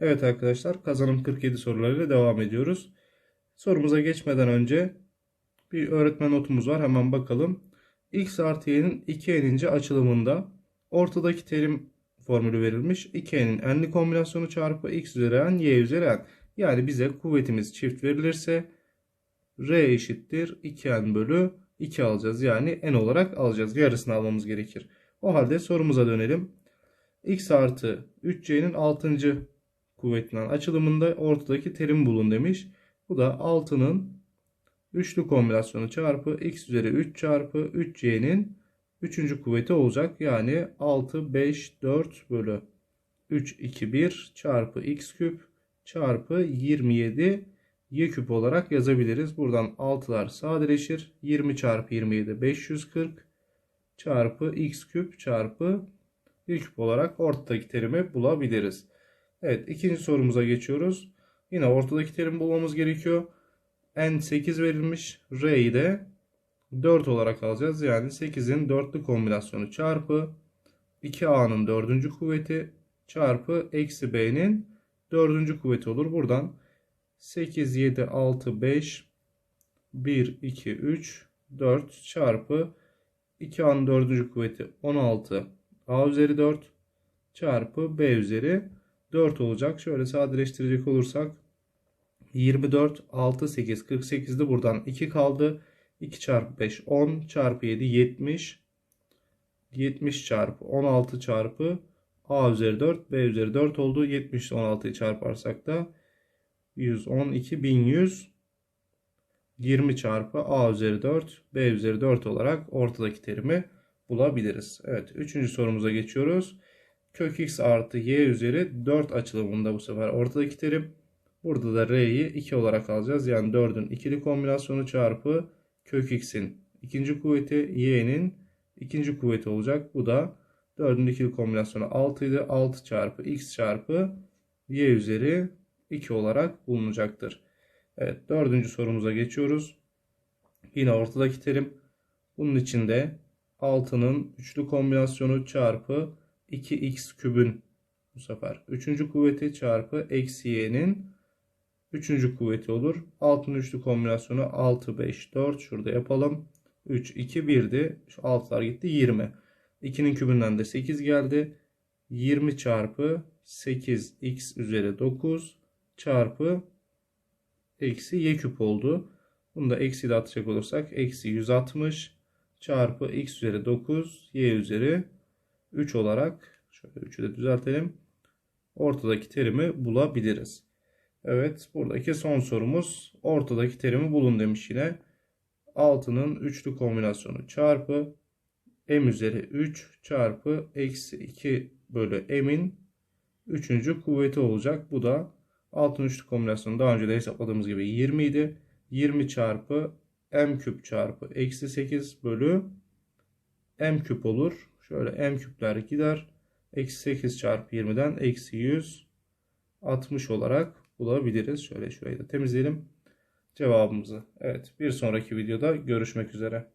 Evet arkadaşlar kazanım 47 sorularıyla devam ediyoruz. Sorumuza geçmeden önce bir öğretmen notumuz var hemen bakalım. x artı y'nin 2n'inci açılımında ortadaki terim formülü verilmiş. 2n'in n'li kombinasyonu çarpı x üzeri n y üzeri n. Yani bize kuvvetimiz çift verilirse r eşittir 2n bölü 2 alacağız. Yani n olarak alacağız. Yarısını almamız gerekir. O halde sorumuza dönelim. x artı 3c'nin 6. kuvvetinden açılımında ortadaki terim bulun demiş. Bu da 6'nın üçlü kombinasyonu çarpı x üzeri 3 çarpı 3c'nin 3. kuvveti olacak. Yani 6, 5, 4 bölü 3, 2, 1 çarpı x küp çarpı 27 y küp olarak yazabiliriz. Buradan 6'lar sadeleşir. 20 çarpı 27 540 çarpı x küp çarpı y küp olarak ortadaki terimi bulabiliriz. Evet ikinci sorumuza geçiyoruz. Yine ortadaki terimi bulmamız gerekiyor. n 8 verilmiş. r'yi de 4 olarak alacağız. Yani 8'in dörtlü kombinasyonu çarpı 2a'nın dördüncü kuvveti çarpı eksi b'nin dördüncü kuvveti olur. Buradan 8, 7, 6, 5, 1, 2, 3, 4 çarpı 2a'nın dördüncü kuvveti 16 a üzeri 4 çarpı b üzeri 4 olacak. Şöyle sadeleştirecek olursak 24, 6, 8, 48'de buradan 2 kaldı. 2 çarpı 5, 10 çarpı 7, 70. 70 çarpı 16 çarpı a üzeri 4, b üzeri 4 oldu. 70 ile 16'yı çarparsak da 112, 1100. 20 çarpı a üzeri 4, b üzeri 4 olarak ortadaki terimi bulabiliriz. Evet, üçüncü sorumuza geçiyoruz. Kök x artı y üzeri 4 açılımında bu sefer ortadaki terim. Burada da r'yi 2 olarak alacağız. Yani 4'ün ikili kombinasyonu çarpı kök x'in ikinci kuvveti y'nin ikinci kuvveti olacak. Bu da 4'ün ikili kombinasyonu 6 idi. 6 çarpı x çarpı y üzeri 2 olarak bulunacaktır. Evet dördüncü sorumuza geçiyoruz. Yine ortadaki terim. Bunun içinde 6'nın üçlü kombinasyonu çarpı 2x kübün bu sefer 3. kuvveti çarpı eksi y'nin 3. kuvveti olur. 6'nın üçlü kombinasyonu 6, 5, 4 şurada yapalım. 3, 2, 1'di. Şu 6'lar gitti 20. 2'nin kübünden de 8 geldi. 20 çarpı 8x üzeri 9 çarpı eksi y küp oldu. Bunu da eksi de atacak olursak eksi 160 çarpı x üzeri 9 y üzeri 3 olarak şöyle 3'ü de düzeltelim. Ortadaki terimi bulabiliriz. Evet buradaki son sorumuz ortadaki terimi bulun demiş yine. 6'nın üçlü kombinasyonu çarpı m üzeri 3 çarpı eksi 2 bölü m'in 3. kuvveti olacak. Bu da 6'nın üçlü kombinasyonu daha önce de hesapladığımız gibi 20 idi. 20 çarpı m küp çarpı eksi 8 bölü m küp olur. Şöyle m küpler gider. Eksi 8 çarpı 20'den eksi 100 60 olarak bulabiliriz. Şöyle şurayı da temizleyelim cevabımızı. Evet bir sonraki videoda görüşmek üzere.